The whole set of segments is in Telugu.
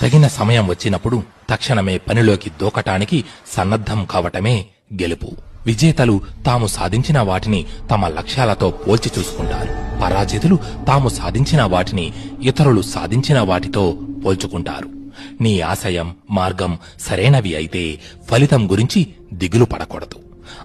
తగిన సమయం వచ్చినప్పుడు తక్షణమే పనిలోకి దూకటానికి సన్నద్ధం కావటమే గెలుపు. విజేతలు తాము సాధించిన వాటిని తమ లక్ష్యాలతో పోల్చి చూసుకుంటారు. పరాజితులు తాము సాధించిన వాటిని ఇతరులు సాధించిన వాటితో పోల్చుకుంటారు. నీ ఆశయం మార్గం సరైనవి అయితే ఫలితం గురించి దిగులు పడకూడదు.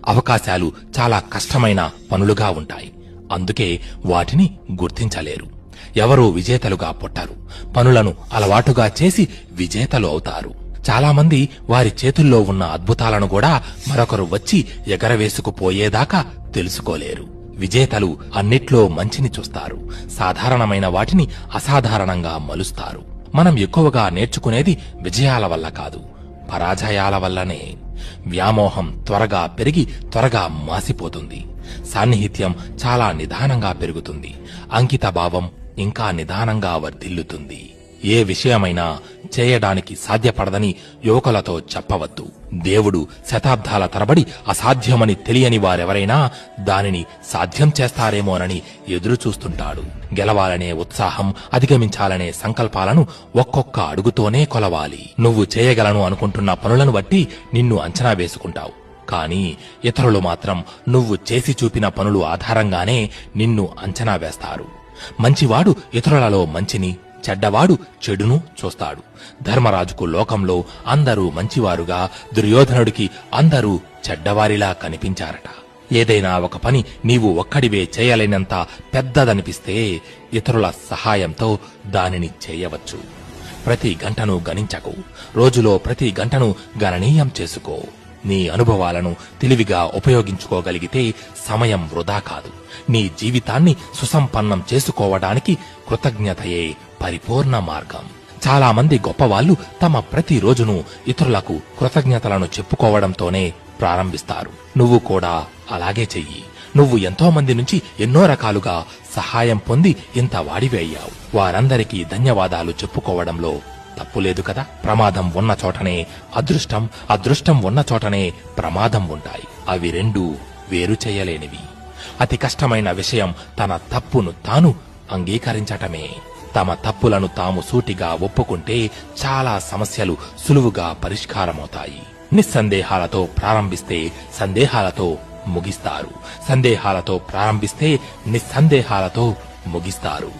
అవకాశాలు చాలా కష్టమైన పనులుగా ఉంటాయి. అందుకే వాటిని గుర్తించలేరు. ఎవరూ విజేతలుగా పుట్టరు పనులను అలవాటుగా చేసి విజేతలు అవుతారు. చాలామంది వారి చేతుల్లో ఉన్న అద్భుతాలను కూడా మరొకరు వచ్చి ఎగరవేసుకుపోయేదాకా తెలుసుకోలేరు. విజేతలు అన్నిట్లో మంచిని చూస్తారు. సాధారణమైన వాటిని అసాధారణంగా మలుస్తారు. మనం ఎక్కువగా నేర్చుకునేది విజయాల వల్ల కాదు పరాజయాల వల్లనే. వ్యామోహం త్వరగా పెరిగి త్వరగా మాసిపోతుంది. సాన్నిహిత్యం చాలా నిదానంగా పెరుగుతుంది. అంకిత భావం ఇంకా నిదానంగా వర్ధిల్లుతుంది. ఏ విషయమైనా చేయడానికి సాధ్యపడదని యువకులతో చెప్పవద్దు. దేవుడు శతాబ్దాల తరబడి అసాధ్యమని తెలియని వారెవరైనా దానిని సాధ్యం చేస్తారేమోనని ఎదురుచూస్తుంటాడు. గెలవాలనే ఉత్సాహం అధిగమించాలనే సంకల్పాలను ఒక్కొక్క అడుగుతోనే కొలవాలి. నువ్వు చేయగలను అనుకుంటున్న పనులను బట్టి నిన్ను అంచనా వేసుకుంటావు. కానీ ఇతరులు మాత్రం నువ్వు చేసి చూపిన పనులు ఆధారంగానే నిన్ను అంచనా వేస్తారు. మంచివాడు ఇతరులలో మంచిని చెడ్డవాడు చెడును చూస్తాడు. ధర్మరాజుకు లోకంలో అందరూ మంచివారుగా దుర్యోధనుడికి అందరూ చెడ్డవారిలా కనిపించారట. ఏదైనా ఒక పని నీవు ఒక్కడివే చేయలేనంత పెద్దదనిపిస్తే ఇతరుల సహాయంతో దానిని చేయవచ్చు. ప్రతి గంటను గణించకు. రోజులో ప్రతి గంటను గణనీయం చేసుకో. నీ అనుభవాలను తెలివిగా ఉపయోగించుకోగలిగితే సమయం వృధా కాదు. నీ జీవితాన్ని సుసంపన్నం చేసుకోవడానికి కృతజ్ఞతయే పరిపూర్ణ మార్గం. చాలా మంది తమ ప్రతి రోజును ఇతరులకు కృతజ్ఞతలను చెప్పుకోవడంతోనే ప్రారంభిస్తారు. నువ్వు కూడా అలాగే చెయ్యి. నువ్వు ఎంతో మంది నుంచి ఎన్నో రకాలుగా సహాయం పొంది ఇంత వాడివే అయ్యావు వారందరికీ ధన్యవాదాలు చెప్పుకోవడంలో తప్పులేదు కదా? ప్రమాదం ఉన్న చోటనే అదృష్టం అదృష్టం ఉన్న చోటనే ప్రమాదం ఉంటాయి. అవి రెండు వేరు చేయలేనివి. అతి కష్టమైన విషయం తన తప్పును తాను అంగీకరించటమే. తమ తప్పులను తాము సూటిగా ఒప్పుకుంటే చాలా సమస్యలు సులువుగా పరిష్కారమవుతాయి. నిస్సందేహాలతో ప్రారంభిస్తే సందేహాలతో ముగిస్తారు. సందేహాలతో ప్రారంభిస్తే నిస్సందేహాలతో ముగిస్తారు.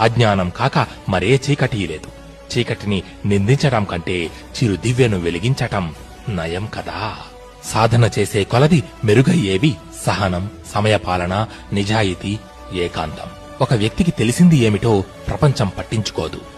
అజ్ఞానం కాక మరే చీకటి లేదు. చీకటిని నిందించటం కంటే చిరు దివ్యను వెలిగించటం నయం కదా. సాధన చేసే కొలది మెరుగయ్యేవి సహనం సమయపాలన నిజాయితీ ఏకాంతం. ఒక వ్యక్తికి తెలిసింది ఏమిటో ప్రపంచం పట్టించుకోదు.